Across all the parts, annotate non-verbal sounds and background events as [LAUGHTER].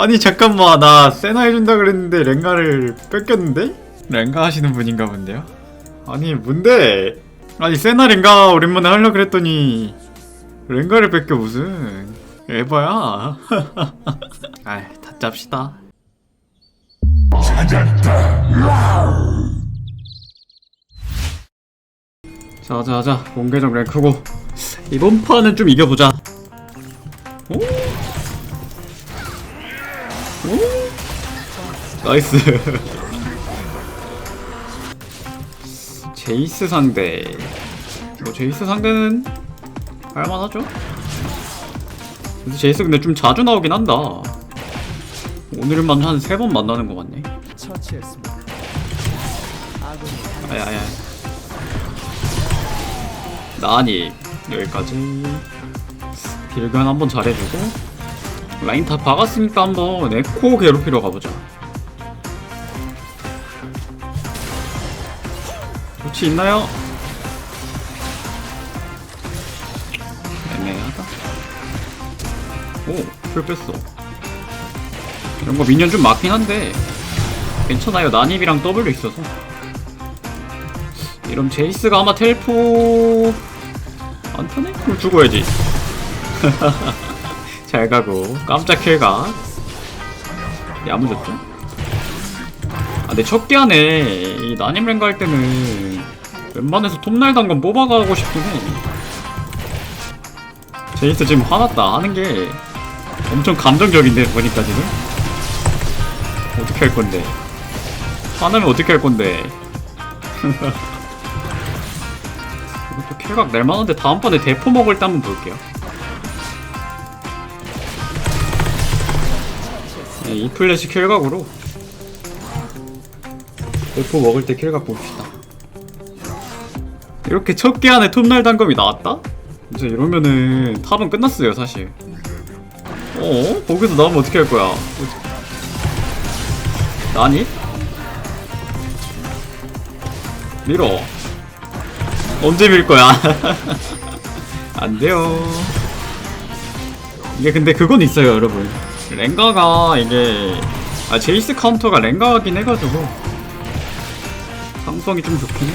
아니 잠깐만 나 세나 해준다 그랬는데 랭가를 뺏겼는데? 랭가 하시는 분인가 본데요? 아니 뭔데? 아니 세나 랭가 오랜만에 하려 그랬더니 랭가를 뺏겨 무슨 에바야 [LAUGHS] 아이 다 짭시다 자자자 공개적 랭크고 이번 판은 좀 이겨보자 오? 오? 나이스. 제이스 상대. 뭐 제이스 상대는 할만하죠? 제이스 근데 좀 자주 나오긴 한다. 오늘만 한 세 번 만나는 거 같네. 아야야. 나니 여기까지. 빌근 한번 잘해주고 라인 다 박았으니까 한번 에코 괴롭히러 가보자. 좋지 있나요? 애매하다. 오풀 뺐어. 이런 거 미니언 좀 많긴 한데 괜찮아요. 난입이랑 W 있어서. 이런 제이스가 아마 텔포 안 타네? 그럼 죽어야지 [LAUGHS] 잘 가고. 깜짝 킬가 야무졌죠? 아 근데 첫 기안에 이 난임 랭가 할 때는 웬만해서 톱날 단건 뽑아가고 싶긴 해. 제이스 지금 화났다 하는 게 엄청 감정적인데 보니까 지금. 어떻게 할 건데. 화나면 어떻게 할 건데. [LAUGHS] 이것도 킬각 낼만한데 다음번에 대포 먹을 때 한번 볼게요 네, 이 플래시 킬각으로 대포 먹을 때 킬각 봅시다 이렇게 첫 개 안에 톱날 단검이 나왔다? 이제 이러면은 탑은 끝났어요 사실 어? 거기서 나오면 어떻게 할 거야 나니? 밀어 언제 밀 거야? [LAUGHS] 안 돼요. 이게 근데 그건 있어요, 여러분. 랭가가 이게 아 제이스 카운터가 랭가긴 해가지고 상성이 좀 좋긴 해.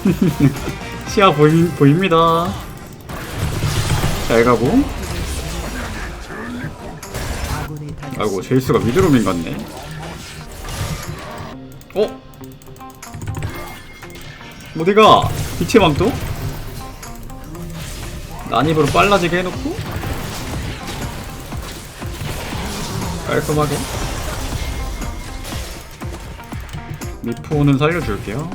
[LAUGHS] 시야 보이, 보입니다. 잘 가고. 아이고 제이스가 미드로밍 같네 어? 어디가? 빛의 망토? 난입으로 빨라지게 해놓고 깔끔하게 미포는 살려줄게요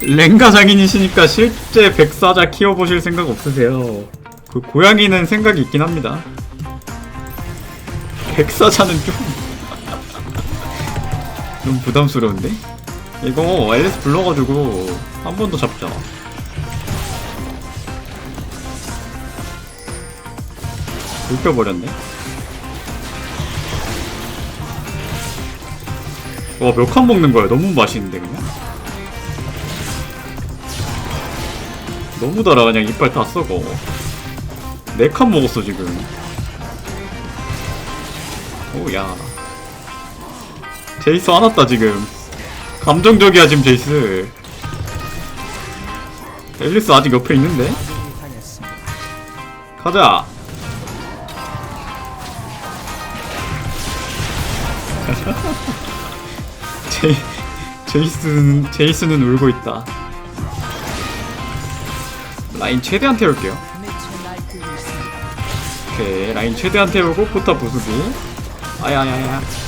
랭가 장인이시니까 실제 백사자 키워보실 생각 없으세요 그 고양이는 생각이 있긴 합니다 백사자는 좀... [LAUGHS] 좀 부담스러운데? 이거 앨리스 불러가지고 한 번 더 잡자. 불켜버렸네. 와 몇 칸 먹는 거야? 너무 맛있는데 그냥? 너무 달아 그냥 이빨 다 썩어. 네 칸 먹었어 지금. 오야. 제이스 화났다 지금 감정적이야 지금 제이스. 앨리스 아직 옆에 있는데. 가자. [LAUGHS] 제이 제이스는 제이스는 울고 있다. 라인 최대한 태울게요. 오케이 라인 최대한 태우고 포탑 부수기. 아야야야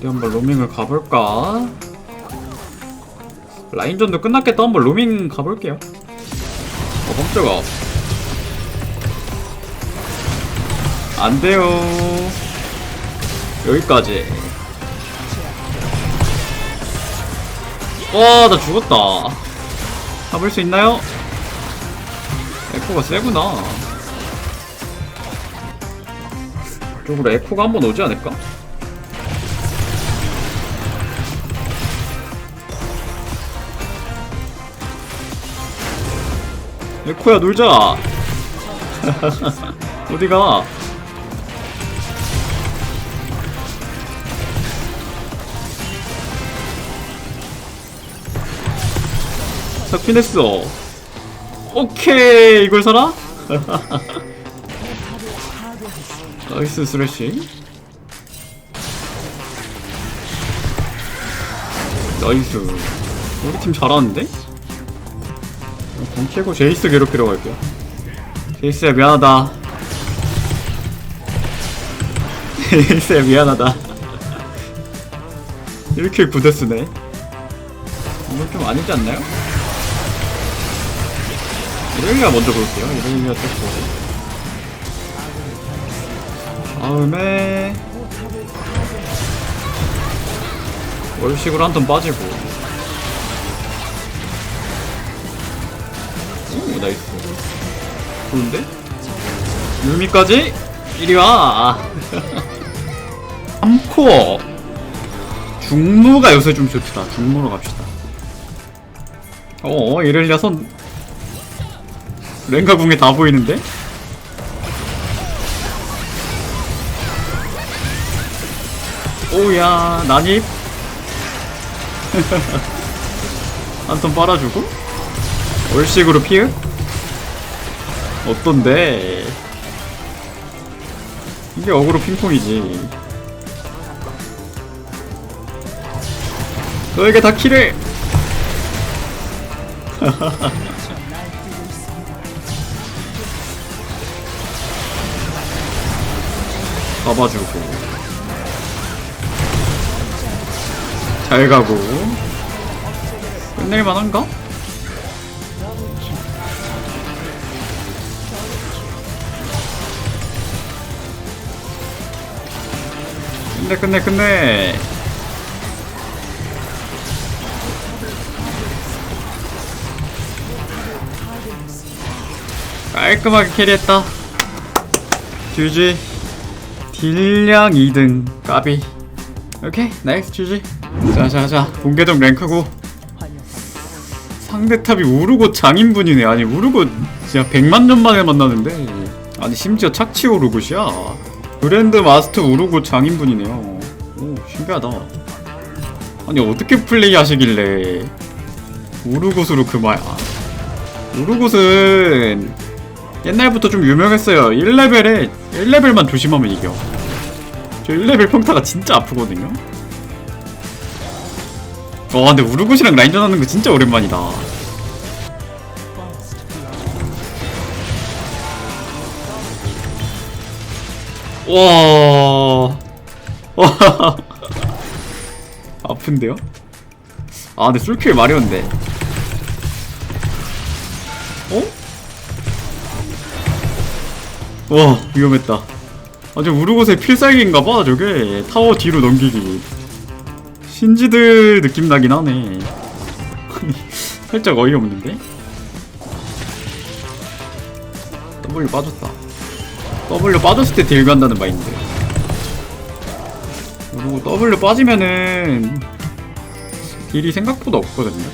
어디 한번 로밍을 가볼까? 라인전도 끝났겠다. 한번 로밍 가볼게요. 어 깜짝아 안돼요. 여기까지. 와나 죽었다. 잡을 수 있나요? 에코가 세구나. 이쪽으로 에코가 한번 오지 않을까? 에코야 놀자. [LAUGHS] 어디가? 했어. 오케이 이걸 사라? [LAUGHS] 나이스 스레시 나이스. 우리 팀 잘하는데? 공 캐고 제이스 괴롭히러 갈게요. 제이스야 미안하다. [LAUGHS] 제이스야 미안하다. 이렇게 부대 쓰네. 이건 좀 아니지 않나요? 이럴리가 먼저 볼게요. 이럴리가 떴고 다음에 월식으로 한 턴 빠지고 오 나이스. 좋은데? 유미까지? 이리와. [LAUGHS] 3코어 중무가 요새 좀 좋다. 중무로 갑시다. 어 이럴리아 선 랭가 궁에 다 보이는데? 오야 난입. [LAUGHS] 한 턴 빨아주고 월식으로 피해? 어떤데? 이게 어그로 핑퐁이지 너에게 다 킬을! [LAUGHS] 잡아주고 잘 가고 끝낼만 한가? 끝내 끝내 끝내. 깔끔하게 캐리했다. GG 딜량 2등. 까비. 오케이 나이스 GG 자자자 동계동 랭크고. 상대탑이 우르고 장인분이네. 아니 우르고 진짜 100만 년 만에 만나는데. 아니 심지어 착취 우르고시야 그랜드 마스터 우르고 장인분이네요. 오 신기하다. 아니 어떻게 플레이 하시길래 우르고스로 그마야 우르곳은 옛날부터 좀 유명했어요. 1레벨에 1레벨만 조심하면 이겨. 저 1레벨 평타가 진짜 아프거든요. 와 근데 우르곳이랑 라인전 하는 거 진짜 오랜만이다 와. 와. [LAUGHS] 아픈데요? 아, 근데 솔킬 마려운데. 어? 와, 위험했다. 아, 저 우르곳의 필살기인가봐, 저게. 타워 뒤로 넘기기. 신지들 느낌 나긴 하네. 살짝 어이없는데? W 빠졌다. W 빠졌을 때 딜 간다는 마인드. 그리고 W 빠지면은 딜이 생각보다 없거든요.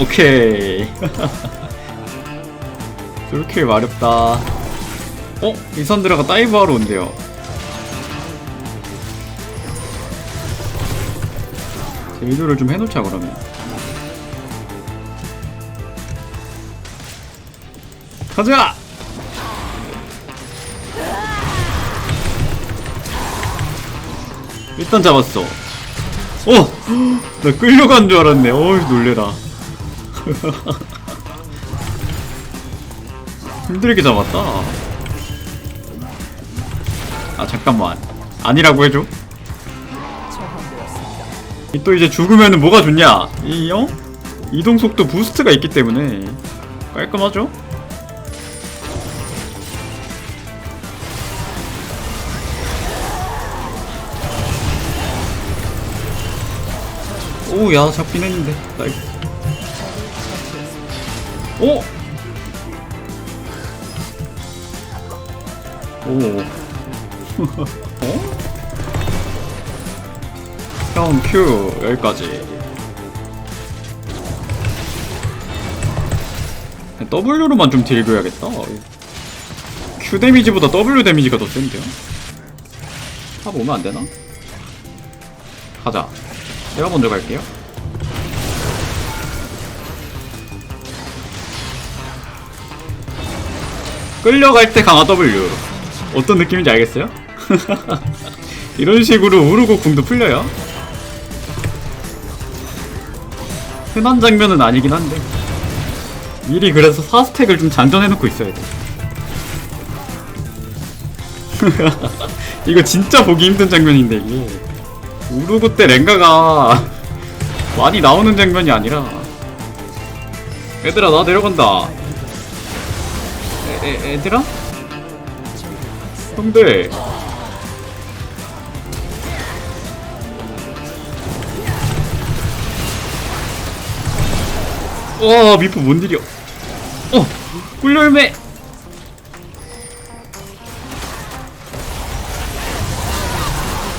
오케이. [LAUGHS] 저렇게 마렵다. 어? 이선드라가 다이브 하러 온대요. 제이도를 좀 해놓자 그러면. 가자! 일단 잡았어. 어! 나 끌려간 줄 알았네. 어이, 놀래라. [LAUGHS] 힘들게 잡았다. 아, 잠깐만. 아니라고 해줘. 이또 이제 죽으면은 뭐가 좋냐? 이, 어? 이동 속도 부스트가 있기 때문에 깔끔하죠? 오야 잡긴 했는데 나 이거 오! 오. 어? [LAUGHS] 형, 큐. 여기까지. W로만 좀 딜교야겠다. Q 데미지보다 W 데미지가 더 센데요? 탑 오면 안 되나? 가자. 내가 먼저 갈게요. 끌려갈 때 강화 W. 어떤 느낌인지 알겠어요? [LAUGHS] 이런 식으로 우르고 궁도 풀려요. 흔한 장면은 아니긴 한데 미리 그래서 4스택을 좀 장전해놓고 있어야 돼. [LAUGHS] 이거 진짜 보기 힘든 장면인데 이게 우르고 때 랭가가 많이 나오는 장면이 아니라. 얘들아 나 내려간다. 에, 에, 애들아? 형들 와 미프 뭔 일이야? 어 꿀열매.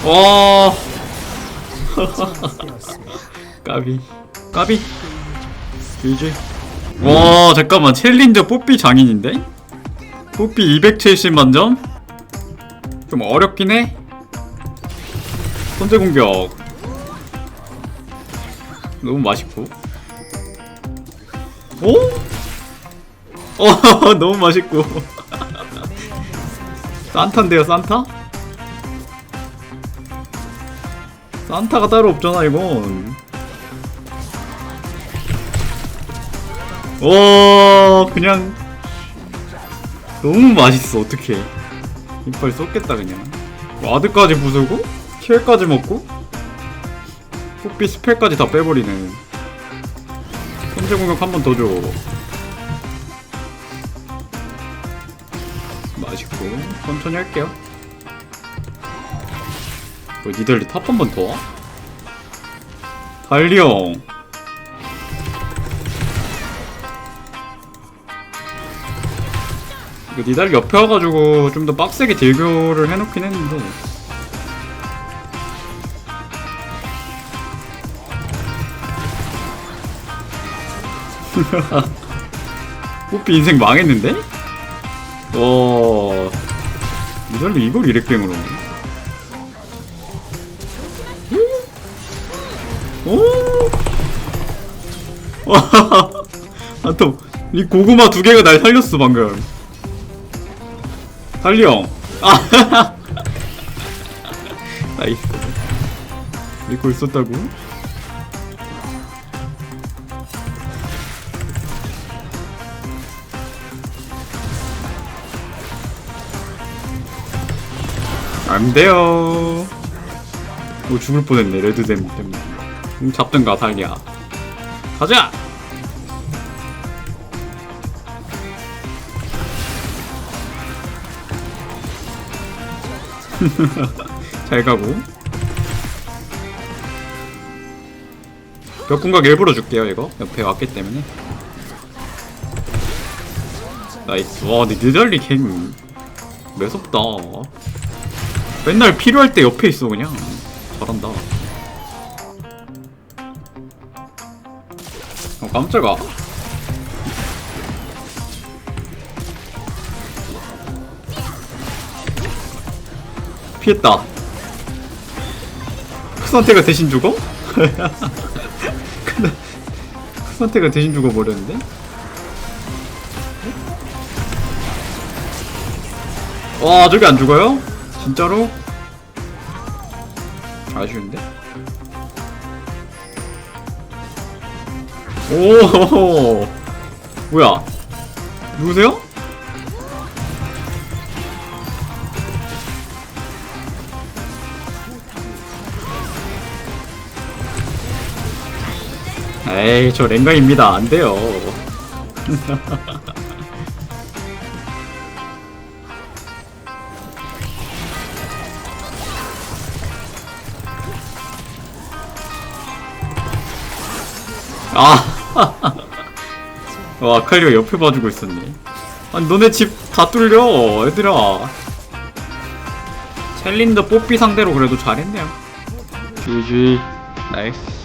와 까비. 까비. GG 와 잠깐만. 챌린저 뽀삐 장인인데? 뽀삐 270 만 점? 좀 어렵긴 해. 선제 공격. 너무 맛있고. 오? [LAUGHS] 어 너무 맛있고. [LAUGHS] 산타인데요 산타? 산타가 따로 없잖아 이건. 와 그냥 너무 맛있어 어떡해. 이빨 쏟겠다 그냥. 와드까지 부수고 킬까지 먹고 뽀삐 스펠까지 다 빼버리네. 선제 공격 한 번 더 줘. 맛있고 천천히 할게요 뭐 니들리 탑한 번더 와? 달리 형 이거 니달리 옆에 와가지고 좀 더 빡세게 딜교를 해놓긴 했는데 [LAUGHS] 뽀삐 인생 망했는데? 와 니달리 이걸 이렉뱅으로 오! 와, [LAUGHS] 아, 또, 이 고구마 두 개가 날 살렸어, 방금. 형. 아, [LAUGHS] 나이스. 믿고 있었다고? 안 돼요. 오, 죽을 뻔했네, 레드댐 때문에. 음, 잡든가, 달리야. 가자! [LAUGHS] 잘 가고. 벽궁각 일부러 줄게요, 이거. 옆에 왔기 때문에. 나이스. 와, 근데 느달리 갱 매섭다. 맨날 필요할 때 옆에 있어, 그냥. 잘한다. 어, 깜짝아. 피했다. 크산테가 대신 죽어? 근데 크산테가 대신 죽어버렸는데? 와 저기 안 죽어요? 진짜로? 아쉬운데? 오 뭐야 누구세요? 에이 저 랭가입니다 안 돼요 [LAUGHS] 아. [LAUGHS] 와, 칼리가 옆에 봐주고 있었네. 아니, 너네 집 다 뚫려, 얘들아. 챌린더 뽀삐 상대로 그래도 잘했네요. GG. 나이스.